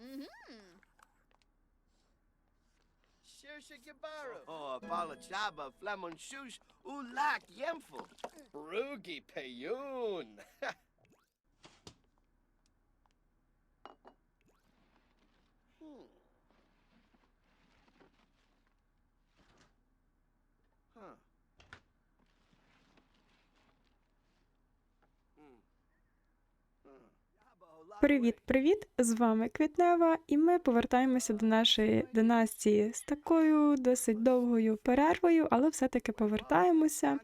Mm-hmm. Shusha Gabaru. Oh, Balachaba, Flamunshush, Ulak, Yemful. Rugi Payun. Привіт, привіт! З вами Квітнева, і ми повертаємося до нашої династії з такою досить довгою перервою, але все-таки повертаємося.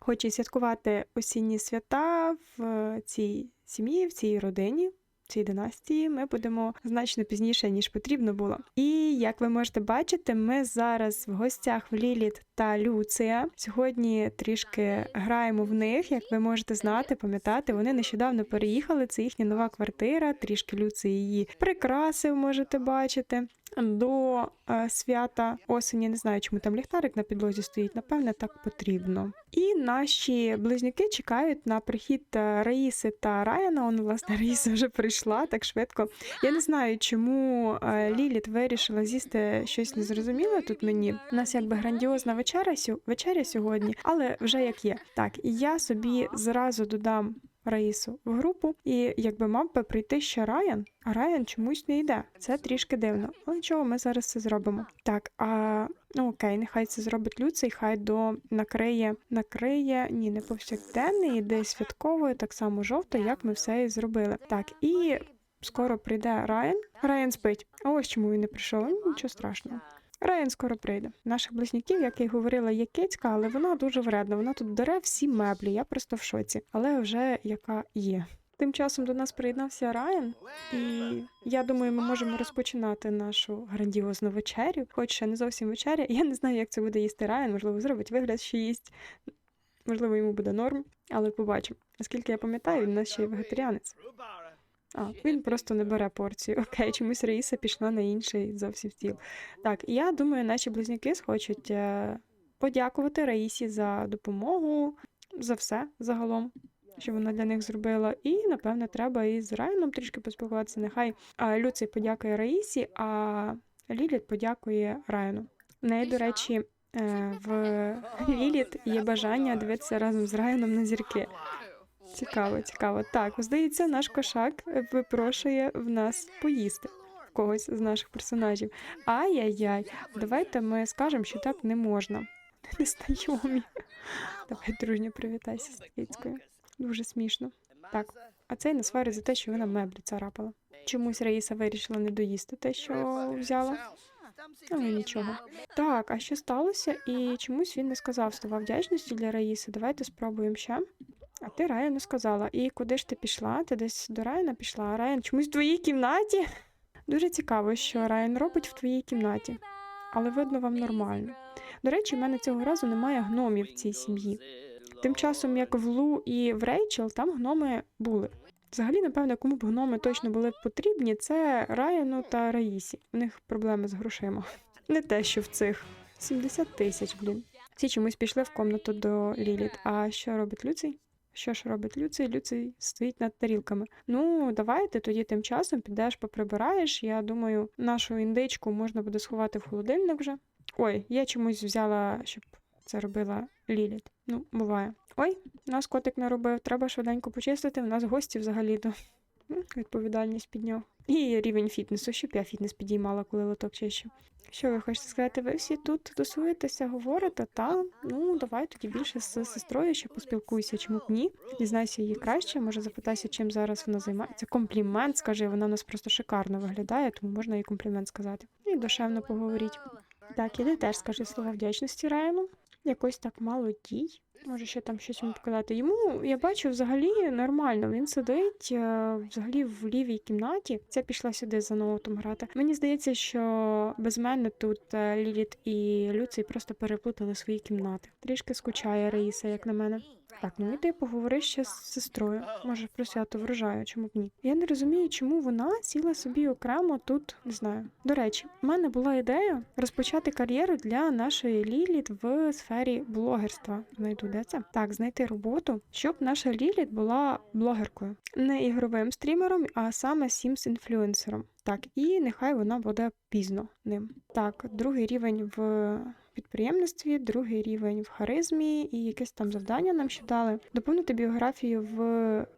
Хоч і святкувати осінні свята в цій сім'ї, в цій родині. Цій династії ми будемо значно пізніше, ніж потрібно було. І як ви можете бачити, ми зараз в гостях в Ліліт та Люція. Сьогодні трішки граємо в них, як ви можете знати, пам'ятати. Вони нещодавно переїхали. Це їхня нова квартира. Трішки Люція її прикрасив, можете бачити. До е, свята осені не знаю, чому там ліхтарик на підлозі стоїть. Напевне, так потрібно. І наші близнюки чекають на прихід е, Раїси та Раяна. Он, власне, Раїса вже прийшла так швидко. Я не знаю, чому е, Ліліт вирішила з'їсти щось незрозуміле тут мені. У нас якби грандіозна вечеря, вечеря сьогодні, але вже як є. Так, і я собі зразу додам Раїсу в групу, і якби мав би прийти ще Райан, а Райан чомусь не йде. Це трішки дивно. Але нічого, ми зараз це зробимо. Так, а ну окей, нехай це зробить Люций, хай до накриє, накриє ні, не повсякденний, де святкової, так само жовто, як ми все і зробили. Так, і скоро прийде Райан. Райан спить. А ось чому він не прийшов. Нічого страшного. Райан скоро прийде. Наших близнюків, як я й говорила, є кицька, але вона дуже вредна. Вона тут дере всі меблі. Я просто в шоці. Але вже яка є. Тим часом до нас приєднався Райан, і я думаю, ми можемо розпочинати нашу грандіозну вечерю. Хоч ще не зовсім вечеря. Я не знаю, як це буде їсти Райан. Можливо, зробить вигляд, що їсть. Можливо, йому буде норм, але побачимо. Наскільки я пам'ятаю, він нас ще й вегетаріанець. А, він просто не бере порцію. Окей, чомусь Раїса пішла на інший зовсім стіл. Так, я думаю, наші близнюки схочуть е, подякувати Раїсі за допомогу, за все загалом, що вона для них зробила. І, напевне, треба і з Райаном трішки поспілкуватися. Нехай Люций подякує Раїсі, а Ліліт подякує Райану. Неї, до речі, е, в Ліліт є бажання дивитися разом з Райаном на зірки. Цікаво, цікаво. Так, здається, наш кошак випрошує в нас поїсти в когось з наших персонажів. Ай-яй-яй, давайте ми скажемо, що так не можна. Незнайомі. Давай дружньо привітайся з Кицькою. Дуже смішно. Так, а цей насварить за те, що вона меблі царапала. Чомусь Раїса вирішила не доїсти те, що взяла. Але нічого. Так, а що сталося? І чомусь він не сказав слова вдячності для Раїси. Давайте спробуємо ще. А ти Райану сказала. І куди ж ти пішла? Ти десь до Райана пішла, а Райан чомусь в твоїй кімнаті. Дуже цікаво, що Райан робить в твоїй кімнаті, але видно вам нормально. До речі, в мене цього разу немає гномів в цій сім'ї. Тим часом, як в Лу і в Рейчел, там гноми були. Взагалі, напевно, кому б гноми точно були потрібні, це Райану та Раїсі. У них проблеми з грошима. Не те, що в цих 70 тисяч, блін. Всі чомусь пішли в комнату до Ліліт. А що робить Люцій? Що ж робить Люцій? Люцій стоїть над тарілками. Ну, давайте тоді тим часом підеш поприбираєш. Я думаю, нашу індичку можна буде сховати в холодильник вже. Ой, я чомусь взяла, щоб це робила Ліліт. Ну, буває. Ой, нас котик не робив, треба швиденько почистити. У нас гості взагалі-то. Відповідальність підняв. І рівень фітнесу, щоб я фітнес підіймала, коли лоток чищу. Що ви хочете сказати? Ви всі тут тусуєтеся, говорите, та ну давай тоді більше з сестрою ще поспілкуйся, чому б ні? Дізнайся її краще, може запитайся, чим зараз вона займається. Комплімент, скажи, вона у нас просто шикарно виглядає, тому можна їй комплімент сказати. І душевно поговоріть. Так, іди теж скажи слова вдячності Райану. Якось так мало дій. Може, ще там щось йому показати. Йому я бачу взагалі нормально. Він сидить е, взагалі в лівій кімнаті. Це пішла сюди за ноутом грати. Мені здається, що без мене тут е, Ліліт і Люцій просто переплутали свої кімнати. Трішки скучає Раїса, як на мене. Так, ну іди поговори ще з сестрою. Може, про свято врожаю, чому б ні. Я не розумію, чому вона сіла собі окремо тут, не знаю. До речі, в мене була ідея розпочати кар'єру для нашої Ліліт в сфері блогерства. Знайду де це? Так, знайти роботу, щоб наша Ліліт була блогеркою, не ігровим стрімером, а саме Sims інфлюенсером. Так, і нехай вона буде пізно ним. Так, другий рівень в підприємництві, другий рівень в харизмі і якесь там завдання нам ще дали. Доповнити біографію в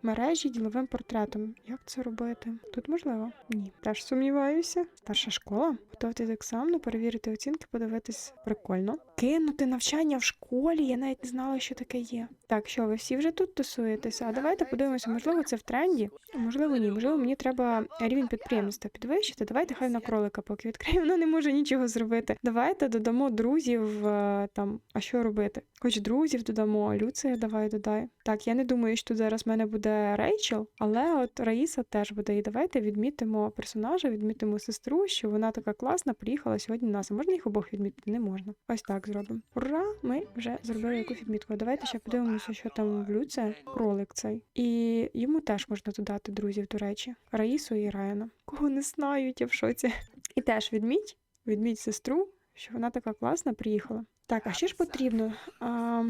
мережі діловим портретом. Як це робити? Тут можливо? Ні. Теж сумніваюся. Старша школа. Готувати до екзамену, перевірити оцінки, подивитись. Прикольно. Кинути навчання в школі. Я навіть не знала, що таке є. Так, що ви всі вже тут тусуєтеся? А давайте подивимося, можливо, це в тренді. Можливо, ні. Можливо, мені треба рівень підприємництва підвищити. Давайте хай на кролика поки відкриє. Вона не може нічого зробити. Давайте додамо друзів е, там. А що робити? Хоч друзів додамо, Люция давай додай. Так, я не думаю, що тут зараз в мене буде Рейчел, але от Раїса теж буде. І давайте відмітимо персонажа, відмітимо сестру, що вона така класна, приїхала сьогодні нас. Можна їх обох відмітити? Не можна. Ось так зробимо. Ура! Ми вже зробили якусь відмітку. Давайте ще подивимося, що там в Люце. Кролик цей. І йому теж можна додати друзів, до речі. Раїсу і Райана. Кого не знають, я в шоці. І теж відміть, відміть сестру, що вона така класна, приїхала. Так, а що ж потрібно? А,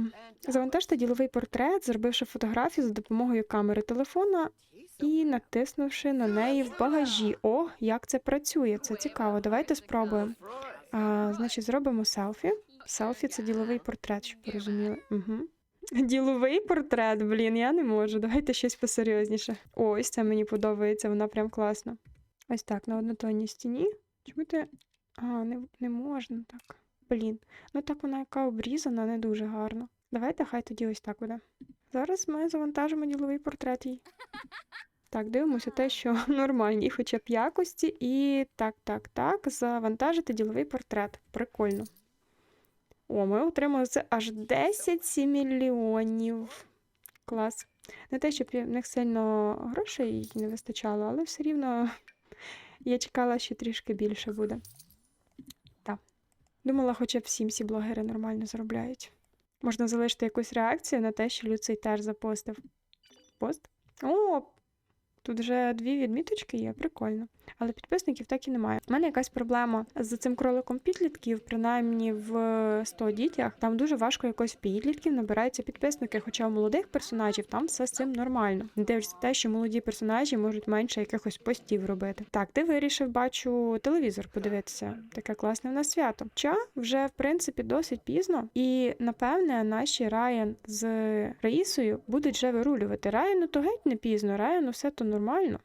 завантажте діловий портрет, зробивши фотографію за допомогою камери телефона і натиснувши на неї в багажі. О, як це працює! Це цікаво. Давайте спробуємо. А, значить, зробимо селфі. Селфі це діловий портрет, щоб ви розуміли. Угу. Діловий портрет, блін, я не можу. Давайте щось посерйозніше. Ось це мені подобається, вона прям класна. Ось так, на однотонній стіні. Чому ти. А, не, не можна так. Блін. Ну так вона яка обрізана, не дуже гарно. Давайте хай тоді ось так буде. Зараз ми завантажимо діловий портрет їй. Так, дивимося те, що нормальні, хоча б якості. І так, так, так, завантажити діловий портрет. Прикольно. О, ми отримали це аж 10 мільйонів. Клас. Не те, щоб в них сильно грошей не вистачало, але все рівно я чекала, що трішки більше буде. Так. Думала, хоча б всі блогери нормально заробляють. Можна залишити якусь реакцію на те, що Люций теж запостив. Пост? О, тут вже дві відміточки є, прикольно. Але підписників так і немає. У мене якась проблема з цим кроликом підлітків, принаймні в 100 дітях. Там дуже важко якось підлітків набираються підписники, хоча у молодих персонажів там все з цим нормально. Не дивишся те, що молоді персонажі можуть менше якихось постів робити. Так, ти вирішив, бачу, телевізор подивитися. Таке класне в нас свято. Ча вже в принципі досить пізно, і напевне наші Райан з Раїсою будуть вже вирулювати. Райану то геть не пізно, Райану все то нормально.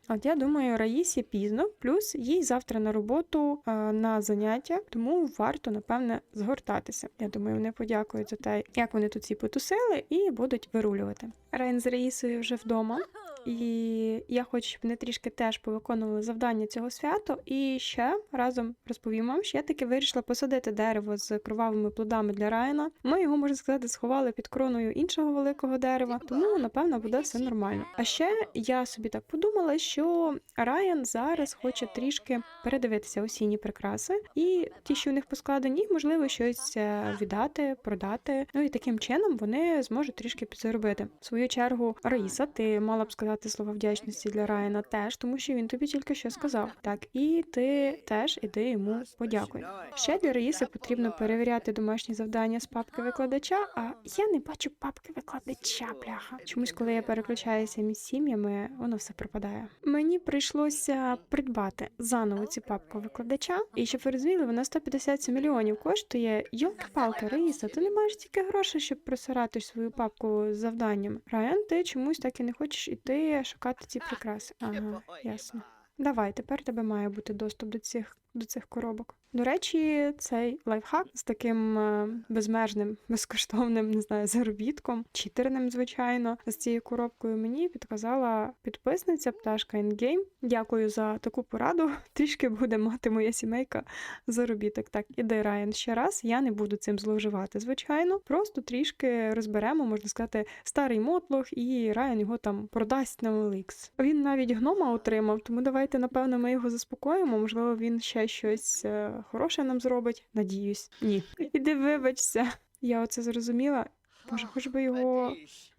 От я думаю, Раїсі пізно, плюс їй завтра на роботу е, на заняття, тому варто напевне згортатися. Я думаю, вони подякують за те, як вони тут всі потусили, і будуть вирулювати. Рейн з Раїсою вже вдома. І я хочу, щоб вони трішки теж повиконували завдання цього свята. І ще разом розповім вам, що я таки вирішила посадити дерево з кровавими плодами для Райана. Ми його, можна сказати, сховали під кроною іншого великого дерева, тому напевно буде все нормально. А ще я собі так подумала, що Райан зараз хоче трішки передивитися осінні прикраси, і ті, що у них поскладені, можливо, щось е, віддати, продати. Ну і таким чином вони зможуть трішки підзаробити. В свою чергу, Раїса, ти мала б сказати слова вдячності для Райана теж, тому що він тобі тільки що сказав. Так, і ти теж іди йому подякуй. Ще для Раїси потрібно перевіряти домашні завдання з папки викладача, а я не бачу папки викладача, бляха. Чомусь, коли я переключаюся між сім'ями, воно все пропадає. Мені прийшлося придбати заново цю папку викладача, і щоб ви розуміли, вона 150 мільйонів коштує. Йолки-палки, Раїса, ти не маєш стільки грошей, щоб просирати свою папку з завданнями. Райан, ти чомусь так і не хочеш іти шукати ці прикраси. Ага, ясно. Давай, тепер тебе має бути доступ до цих до цих коробок. До речі, цей лайфхак з таким е, безмежним, безкоштовним, не знаю, заробітком, читерним, звичайно, з цією коробкою мені підказала підписниця пташка Endgame. Дякую за таку пораду. Трішки буде мати моя сімейка заробіток. Так, іде Райан ще раз. Я не буду цим зловживати, звичайно. Просто трішки розберемо, можна сказати, старий мотлох, і Райан його там продасть на OLX. Він навіть гнома отримав, тому давайте, напевно, ми його заспокоїмо. Можливо, він ще щось е, хороше нам зробить. Надіюсь. Ні. Іди вибачся. Я оце зрозуміла. Боже, хоч би його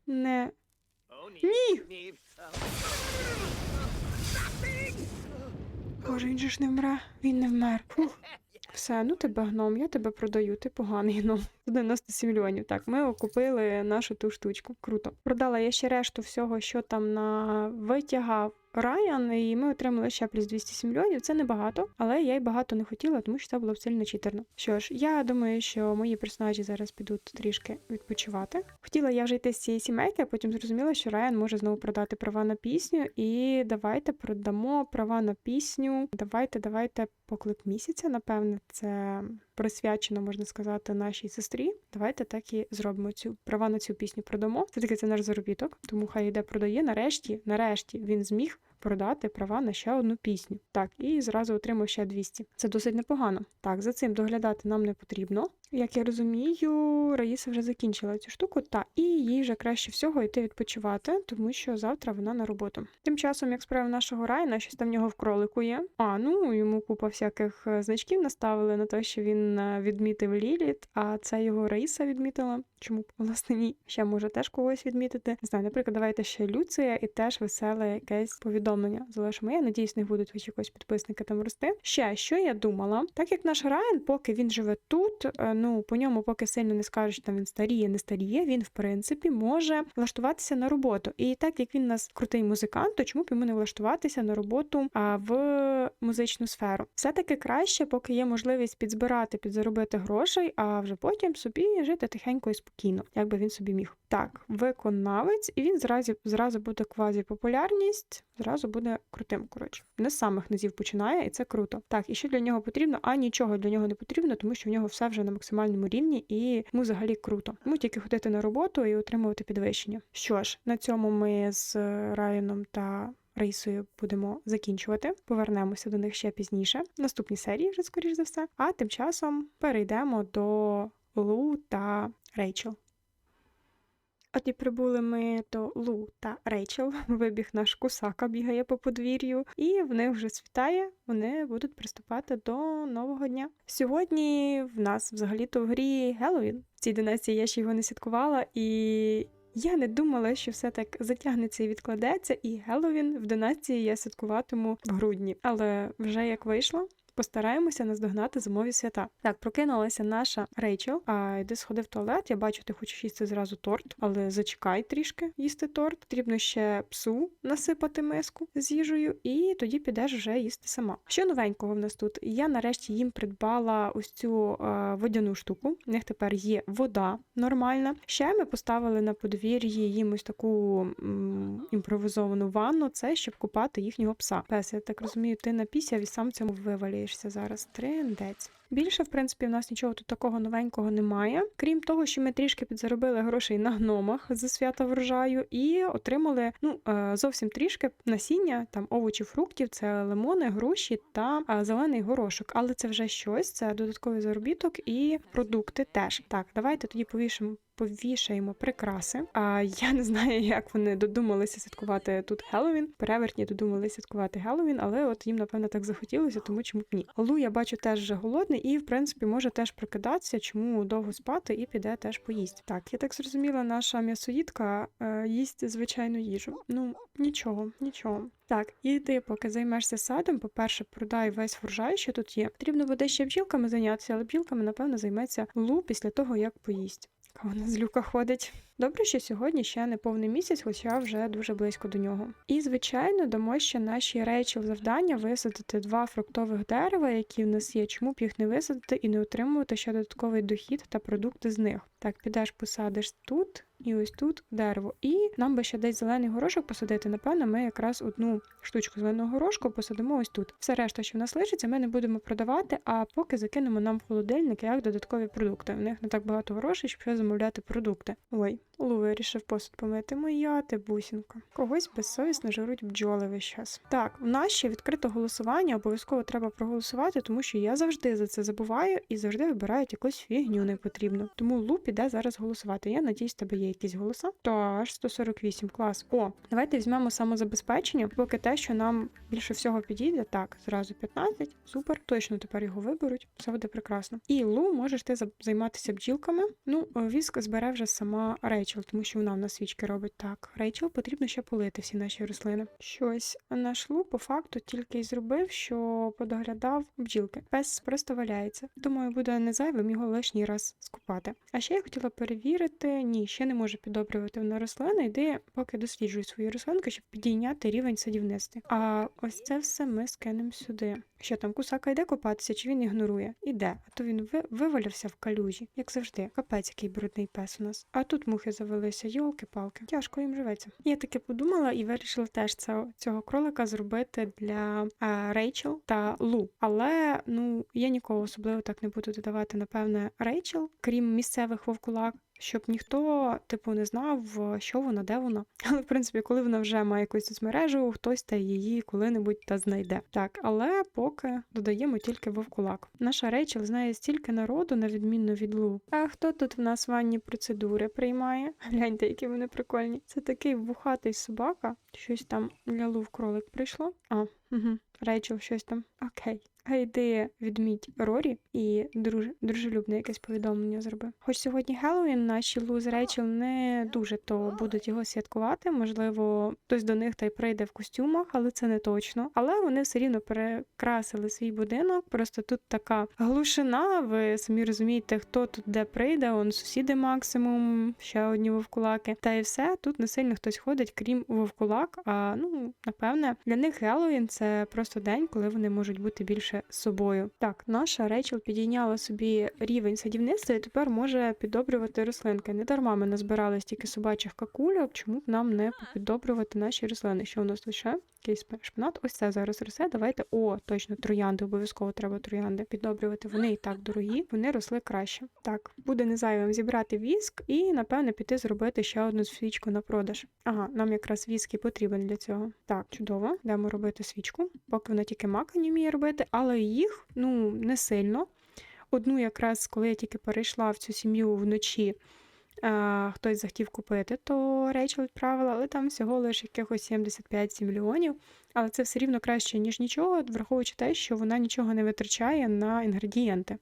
не. Ні! Боже, він же ж не вмре. Він не вмер. Фух. Все, ну тебе гном, я тебе продаю, ти поганий гном. 97 мільйонів. Так, ми окупили нашу ту штучку. Круто. Продала я ще решту всього, що там на витягав. Райан, і ми отримали ще плюс 207 мільйонів. Це небагато, але я й багато не хотіла, тому що це було б сильно читерно. Що ж, я думаю, що мої персонажі зараз підуть трішки відпочивати. Хотіла я вже йти з цієї сімейки, а потім зрозуміла, що Райан може знову продати права на пісню. І давайте продамо права на пісню. Давайте, давайте поклик місяця. Напевне, це присвячено, можна сказати, нашій сестрі. Давайте так і зробимо цю права на цю пісню. Продамо. Це таки це наш заробіток, тому хай йде продає. Нарешті, нарешті він зміг. Продати права на ще одну пісню. Так, і зразу отримав ще 200. Це досить непогано. Так, за цим доглядати нам не потрібно. Як я розумію, Раїса вже закінчила цю штуку, та і їй вже краще всього йти відпочивати, тому що завтра вона на роботу. Тим часом, як справи нашого Райна, щось там в нього в кролику є. А ну йому купа всяких е, значків наставили на те, що він е, відмітив Ліліт, а це його Раїса відмітила. Чому б, власне ні? Ще може теж когось відмітити. Не знаю, наприклад, давайте ще Люція і теж веселе якесь повідомлення. Залишимо. Я надіюсь, не будуть хоч якось підписники там рости. Ще що я думала, так як наш Райан, поки він живе тут, е, ну по ньому поки сильно не скажуть, там він старіє, не старіє. Він в принципі може влаштуватися на роботу. І так як він у нас крутий музикант, то чому б йому не влаштуватися на роботу а, в музичну сферу? Все таки краще, поки є можливість підзбирати, підзаробити грошей, а вже потім собі жити тихенько і спокійно, як би він собі міг. Так, виконавець, і він зразу зразу буде квазі-популярність, зразу буде крутим. Коротше, не з самих низів починає, і це круто. Так, і що для нього потрібно? А нічого для нього не потрібно, тому що в нього все вже на максимальному рівні, і йому взагалі круто. Йому тільки ходити на роботу і отримувати підвищення. Що ж, на цьому ми з Райаном та. Рейсою будемо закінчувати. Повернемося до них ще пізніше, в наступній серії, вже скоріш за все. А тим часом перейдемо до Лу та Рейчел. От і прибули ми до Лу та Рейчел. Вибіг наш кусака, бігає по подвір'ю, і в них вже світає. Вони будуть приступати до нового дня. Сьогодні в нас взагалі-то в грі Геловін. В цій династії я ще його не святкувала, і я не думала, що все так затягнеться і відкладеться, і Геловін в династії я святкуватиму в грудні. Але вже як вийшло. Постараємося наздогнати зимові свята. Так, прокинулася наша Рейчел. А йди сходи в туалет. Я бачу, ти хочеш їсти зразу торт, але зачекай трішки їсти торт. Потрібно ще псу насипати миску з їжею, і тоді підеш вже їсти сама. Що новенького в нас тут? Я нарешті їм придбала ось цю е, водяну штуку. У них тепер є вода нормальна. Ще ми поставили на подвір'ї їм ось таку м, імпровізовану ванну. Це щоб купати їхнього пса. Пес, я так розумію, ти напісяв і сам в цьому вивалюєшся зараз. Трендець. Більше, в принципі, в нас нічого тут такого новенького немає. Крім того, що ми трішки підзаробили грошей на гномах за свята врожаю і отримали ну е, зовсім трішки насіння, там овочів, фруктів, це лимони, груші та е, зелений горошок. Але це вже щось, це додатковий заробіток і продукти теж. Так, давайте тоді повішимо. Повішаємо прикраси. А я не знаю, як вони додумалися святкувати тут Хеллоуін. Перевертні додумалися святкувати Хеллоуін, але от їм, напевно, так захотілося, тому чому б ні. Лу, я бачу, теж вже голодний і, в принципі, може теж прикидатися, чому довго спати і піде теж поїсть. Так, я так зрозуміла, наша м'ясоїдка е, їсть звичайну їжу. Ну, нічого, нічого. Так, і ти, поки займешся садом, по-перше, продай весь врожай, що тут є. Потрібно буде ще бджілками зайнятися, але бджілками, напевно, займеться Лу після того, як поїсть. Вона з люка ходить. Добре, що сьогодні ще не повний місяць, хоча вже дуже близько до нього. І, звичайно, дамо ще наші речі в завдання висадити два фруктових дерева, які в нас є. Чому б їх не висадити і не отримувати ще додатковий дохід та продукти з них? Так, підеш, посадиш тут і ось тут дерево. І нам би ще десь зелений горошок посадити. Напевно, ми якраз одну штучку зеленого горошку посадимо ось тут. Все решта, що в нас лишиться, ми не будемо продавати, а поки закинемо нам в холодильник як додаткові продукти. У них не так багато грошей, щоб ще замовляти продукти. Ой, Лу вирішив посуд помити. Моя ти бусінка. Когось безсовісно жируть бджоли весь час. Так, у нас ще відкрите голосування, обов'язково треба проголосувати, тому що я завжди за це забуваю і завжди вибирають якусь фігню непотрібну. Тому Лу піде зараз голосувати. Я надіюсь, тебе є якісь голоса. Тож 148, клас. О, давайте візьмемо самозабезпечення, поки те, що нам більше всього підійде. Так, зразу 15. Супер. Точно тепер його виберуть. Все буде прекрасно. І Лу, можеш ти займатися бджілками. Ну, е, віск збере вже сама Рейчел, тому що вона в нас свічки робить. Так, Рейчел потрібно ще полити всі наші рослини. Щось наш Лу по факту тільки й зробив, що подоглядав бджілки. Пес просто валяється. Думаю, буде не зайвим його лишній раз скупати. А ще я хотіла перевірити, ні, ще не можу підобрювати на рослини. Йди, поки досліджую свої рослинки, щоб підійняти рівень садівництва. А ось це все ми скинемо сюди. Що там, кусака йде копатися, чи він ігнорує? Іде. А то він ви- вивалився в калюжі, як завжди. Капець, який брудний пес у нас. А тут мухи завелися, йолки-палки. Тяжко їм живеться. Я таки подумала і вирішила теж це, цього кролика зробити для а, Рейчел та Лу. Але ну я нікого особливо так не буду додавати, напевне, Рейчел, крім місцевих вовкулак. Щоб ніхто, типу, не знав, що вона, де вона. Але, в принципі, коли вона вже має якусь соцмережу, хтось та її коли-небудь та знайде. Так, але поки додаємо тільки вовкулак. Наша Рейчел знає стільки народу, на відмінно від Лу. А хто тут в нас ванні процедури приймає? Гляньте, які вони прикольні. Це такий вухатий собака. Щось там для Лу в кролик прийшло. А, угу. Рейчел, щось там. Окей. А йди відміть Рорі і друж... дружелюбне якесь повідомлення зроби. Хоч сьогодні Хеллоуін, наші Лу з Рейчел не дуже то будуть його святкувати. Можливо, хтось до них та й прийде в костюмах, але це не точно. Але вони все рівно перекрасили свій будинок. Просто тут така глушина. Ви самі розумієте, хто тут де прийде. Он сусіди максимум, ще одні вовкулаки. Та й все. Тут не сильно хтось ходить, крім вовкулак. А ну напевне для них Хеллоуін це просто день, коли вони можуть бути більше собою. Так, наша Рейчел підійняла собі рівень садівництва і тепер може піддобрювати рослинки. Не дарма ми назбирали стільки собачих какульок, чому б нам не піддобрювати наші рослини? Що у нас лише? Якийсь шпинат. Ось це зараз росте. Давайте. О, точно, троянди. Обов'язково треба троянди піддобрювати. Вони і так дорогі, вони росли краще. Так, буде незайвим зібрати віск і, напевне, піти зробити ще одну свічку на продаж. Ага, нам якраз віск і потрібен для цього. Так, чудово, йдемо робити свічку, поки вона тільки мака не вміє робити, але їх ну не сильно. Одну, якраз коли я тільки перейшла в цю сім'ю вночі. А, хтось захотів купити, то Рейчел відправила, але там всього лише якихось 75 мільйонів. Але це все рівно краще, ніж нічого, враховуючи те, що вона нічого не витрачає на інгредієнти.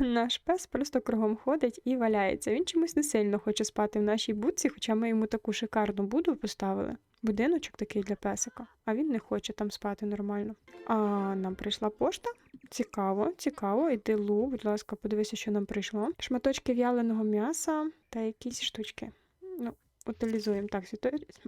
Наш пес просто кругом ходить і валяється. Він чомусь не сильно хоче спати в нашій будці, хоча ми йому таку шикарну буду поставили. Будиночок такий для песика, а він не хоче там спати нормально. А нам прийшла пошта. Цікаво, цікаво. Іди Лу, будь ласка, подивися, що нам прийшло. Шматочки в'яленого м'яса та якісь штучки. Ну, утилізуємо так,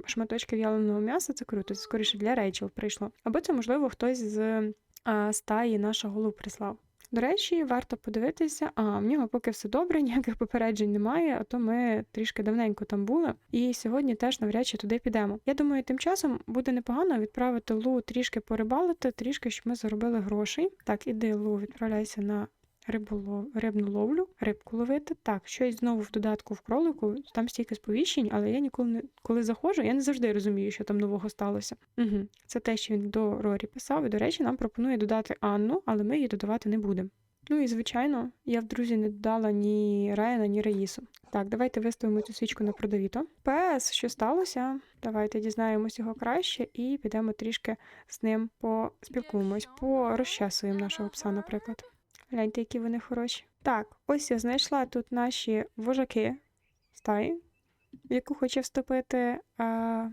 шматочки в'яленого м'яса, це круто. Це скоріше для Рейчел прийшло. Або це, можливо, хтось з а, стаї нашого Лу прислав. До речі, варто подивитися. А, в нього поки все добре, ніяких попереджень немає, а то ми трішки давненько там були. І сьогодні теж навряд чи туди підемо. Я думаю, тим часом буде непогано відправити Лу трішки порибалити, трішки, щоб ми заробили грошей. Так, іди, Лу, відправляйся на риболов... рибну ловлю, рибку ловити. Так, щось знову в додатку в кролику, там стільки сповіщень, але я ніколи не коли заходжу, я не завжди розумію, що там нового сталося. Угу. Це те, що він до Рорі писав. І, до речі, нам пропонує додати Анну, але ми її додавати не будемо. Ну і звичайно, я в друзі не додала ні Райана, ні Раїсу. Так, давайте виставимо цю свічку на продавіто. ПС, що сталося? Давайте дізнаємось його краще і підемо трішки з ним поспілкуємось, порозчасуємо нашого пса, наприклад. Гляньте, які вони хороші. Так, ось я знайшла тут наші вожаки стаї, в яку хоче вступити а,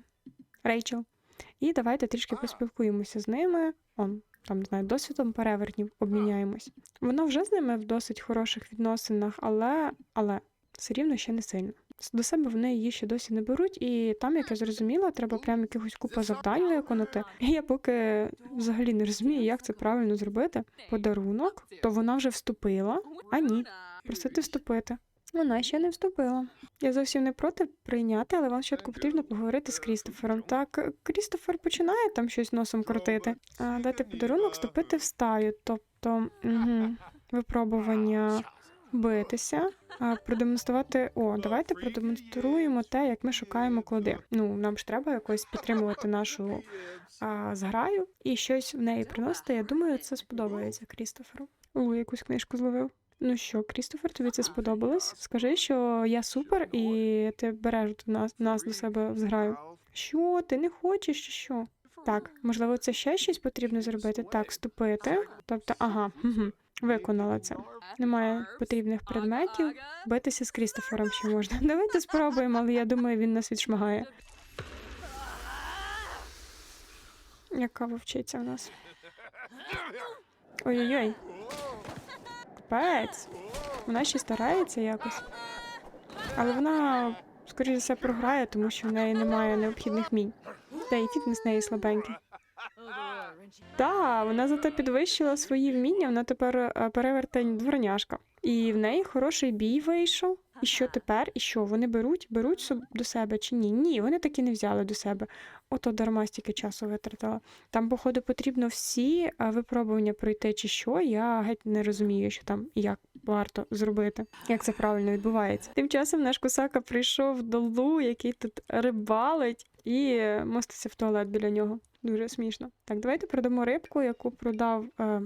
Рейчел. І давайте трішки поспілкуємося з ними. Он, там, не знаю, досвідом перевертнів обміняємось. Вона вже з ними в досить хороших відносинах, але, але все рівно ще не сильно. До себе вони її ще досі не беруть, і там, як я зрозуміла, треба прям якихось купа завдань виконати. І я поки взагалі не розумію, як це правильно зробити. Подарунок, то вона вже вступила, а ні, просити вступити. Вона ще не вступила. Я зовсім не проти прийняти, але вам спочатку потрібно поговорити з Крістофером. Так, Крістофер починає там щось носом крутити, а дати подарунок, вступити в стаю, тобто угу, випробування битися, а продемонструвати. О, давайте продемонструємо те, як ми шукаємо клади. Ну, нам ж треба якось підтримувати нашу а, зграю і щось в неї приносити. Я думаю, це сподобається Крістоферу. О, якусь книжку зловив. Ну що, Крістофер, тобі це сподобалось? Скажи, що я супер, і ти береш до нас, нас до себе в зграю. Що, ти не хочеш що? Так, можливо, це ще щось потрібно зробити? Так, вступити. Тобто, ага. Виконала це. Немає потрібних предметів. Битися з Крістофером ще можна. Давайте спробуємо, але я думаю, він нас відшмагає. Яка вовчиця в нас? Ой-ой-ой. Капець. Вона ще старається якось. Але вона, скоріше за все, програє, тому що в неї немає необхідних мінь. Та і фітнес неї слабенький. Так, вона зате підвищила свої вміння, вона тепер е, перевертень дворняшка. І в неї хороший бій вийшов. І що тепер? І що? Вони беруть, беруть до себе чи ні? Ні, вони таки не взяли до себе. Ото дарма стільки часу витратила. Там, походу, потрібно всі е, випробування пройти, чи що. Я геть не розумію, що там і як варто зробити, як це правильно відбувається. Тим часом наш косака прийшов до Лу, який тут рибалить, і е, моститься в туалет біля нього. Дуже смішно. Так, давайте продамо рибку, яку продав. Е,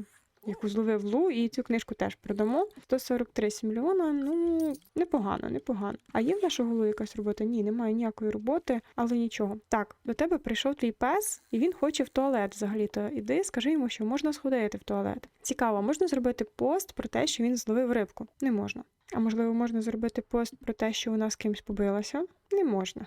Яку зловив Лу, і цю книжку теж продамо. 143 мільйона. Ну непогано, непогано. А є в нашого Лу якась робота? Ні, немає ніякої роботи, але нічого. Так, до тебе прийшов твій пес, і він хоче в туалет. Взагалі-то іди, скажи йому, що можна сходити в туалет. Цікаво, можна зробити пост про те, що він зловив рибку? Не можна. А можливо, можна зробити пост про те, що вона з кимсь побилася? Не можна.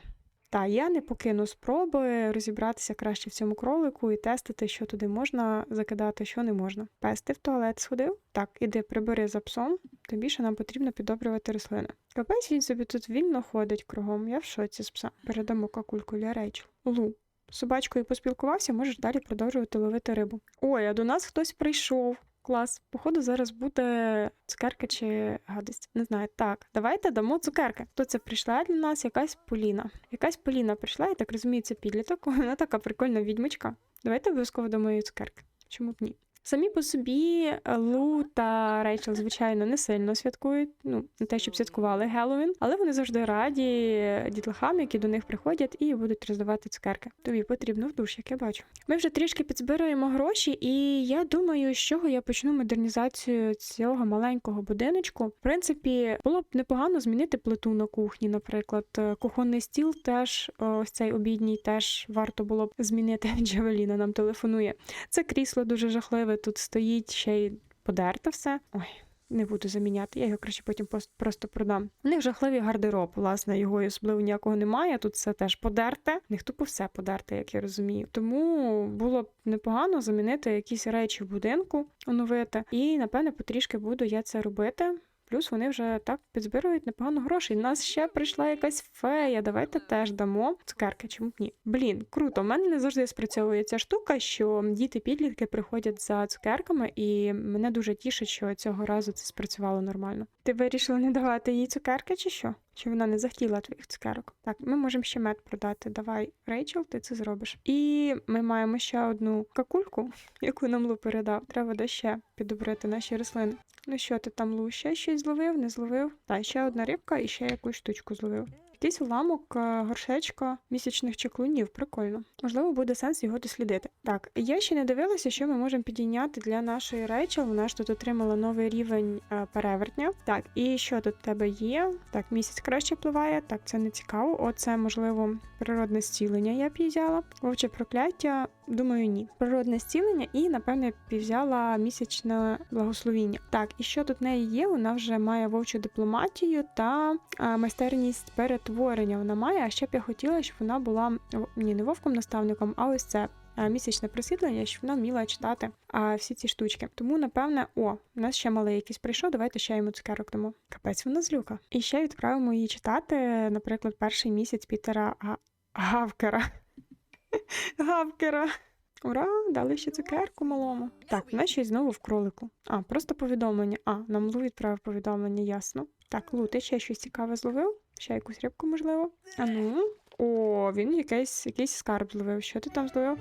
Та я не покину спроби розібратися краще в цьому кролику і тестити, що туди можна закидати, що не можна. Пес, ти в туалет сходив? Так, іди прибери за псом. Тим більше нам потрібно підобрювати рослини. Капець він собі тут вільно ходить кругом. Я в шоці з пса. Передамо какульку для Рейчел. Лу. Собачкою поспілкувався, можеш далі продовжувати ловити рибу. Ой, а до нас хтось прийшов. Клас. Походу, зараз буде цукерка чи гадость. Не знаю. Так, давайте дамо цукерки. Хто це прийшла для нас? Якась Поліна. Якась Поліна прийшла, я так розумію, це підліток. Вона така прикольна відьмочка. Давайте обов'язково дамо їй цукерки. Чому б ні? Самі по собі Лу та Рейчел, звичайно, не сильно святкують, ну не те, щоб святкували Геловін, але вони завжди раді дітлахам, які до них приходять і будуть роздавати цукерки. Тобі потрібно в душ, як я бачу. Ми вже трішки підзбираємо гроші, і я думаю, з чого я почну модернізацію цього маленького будиночку. В принципі, було б непогано змінити плиту на кухні, наприклад. Е, Кухонний стіл теж е, ось цей обідній теж варто було б змінити. Джавеліна нам телефонує. Це крісло дуже жахливе. Тут стоїть ще й подерте все. Ой. Не буду заміняти, я його краще потім просто продам. У них жахливий гардероб, власне, його особливо ніякого немає. Тут все теж подерте. У них тупо все подерте, як я розумію. Тому було б непогано замінити якісь речі в будинку, оновити. І напевне потрішки буду я це робити. Плюс вони вже так підзбирують непогано грошей. У нас ще прийшла якась фея. Давайте теж дамо цукерки, чому б ні? Блін, круто. У мене не завжди спрацьовує ця штука, що діти-підлітки приходять за цукерками, і мене дуже тішить, що цього разу це спрацювало нормально. Ти вирішила не давати їй цукерки, чи що? Чи вона не захотіла твоїх цукерок? Так, ми можемо ще мед продати. Давай, Рейчел, ти це зробиш. І ми маємо ще одну какульку, яку нам Лу передав. Треба де ще підобрити наші рослини. Ну що ти там Лу, ще щось зловив, не зловив? Та ще одна рибка і ще якусь штучку зловив. Якийсь уламок е, горшечка місячних чаклунів, прикольно. Можливо, буде сенс його дослідити. Так, я ще не дивилася, що ми можемо підійняти для нашої Рейчел. Вона ж тут отримала новий рівень е, перевертня. Так, і що тут в тебе є? Так, місяць краще впливає. Так, це не цікаво. Оце, можливо, природне зцілення я б їй взяла. Вовче прокляття, думаю, ні. Природне зцілення і, напевне, взяла місячне благословіння. Так, і що тут в неї є? Вона вже має вовчу дипломатію та а, майстерність перетворення. Вона має. А ще б я хотіла, щоб вона була ні, не вовком наставником, а ось це. Місячне просвітлення, щоб вона вміла читати а, всі ці штучки. Тому, напевне, о, у нас ще малий якийсь прийшов. Давайте ще йому цукерок дамо. Капець, вона злюка. І ще відправимо її читати, наприклад, перший місяць Пітера Га- Гавкера. Гавкера. Ура, дали ще цукерку малому. Так, вона ще й знову в кролику. А, просто повідомлення. А, нам Лу відправив повідомлення, ясно. Так, Лу, ти ще щось цікаве зловив? Ще якусь рибку, можливо? А ну. О, він якийсь, якийсь скарб зловив. Що ти там зловив?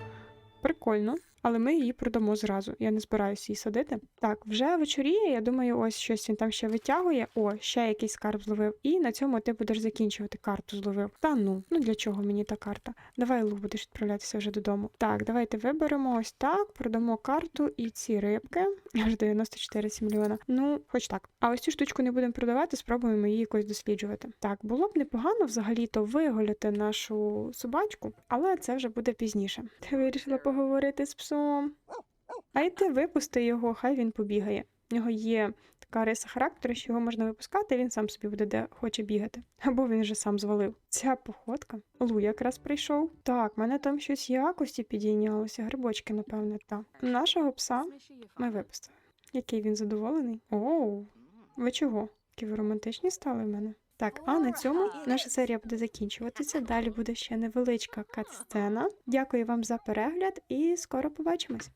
Прикольно. Але ми її продамо зразу. Я не збираюся її садити. Так, вже вечоріє. Я думаю, ось щось він там ще витягує. О, ще якийсь скарб зловив. І на цьому ти будеш закінчувати карту зловив. Та ну, ну для чого мені та карта? Давай, Лу, будеш відправлятися вже додому. Так, давайте виберемо ось так, продамо карту і ці рибки. Аж 94 мільйона. Ну, хоч так. А ось цю штучку не будемо продавати, спробуємо її якось досліджувати. Так, було б непогано взагалі-то виголяти нашу собачку, але це вже буде пізніше. Ти вирішила поговорити з псом. Й ти випусти його, хай він побігає. В нього є така риса характеру, що його можна випускати, він сам собі буде де хоче бігати. Або він вже сам звалив. Ця походка. Лу якраз прийшов. Так, мене там щось якості підійнялося. Грибочки, напевне, так. Нашого пса ми випустили. Який він задоволений? Оу, ви чого? Які ви романтичні стали в мене? Так, а на цьому наша серія буде закінчуватися. Далі буде ще невеличка кат-сцена. Дякую вам за перегляд і скоро побачимось.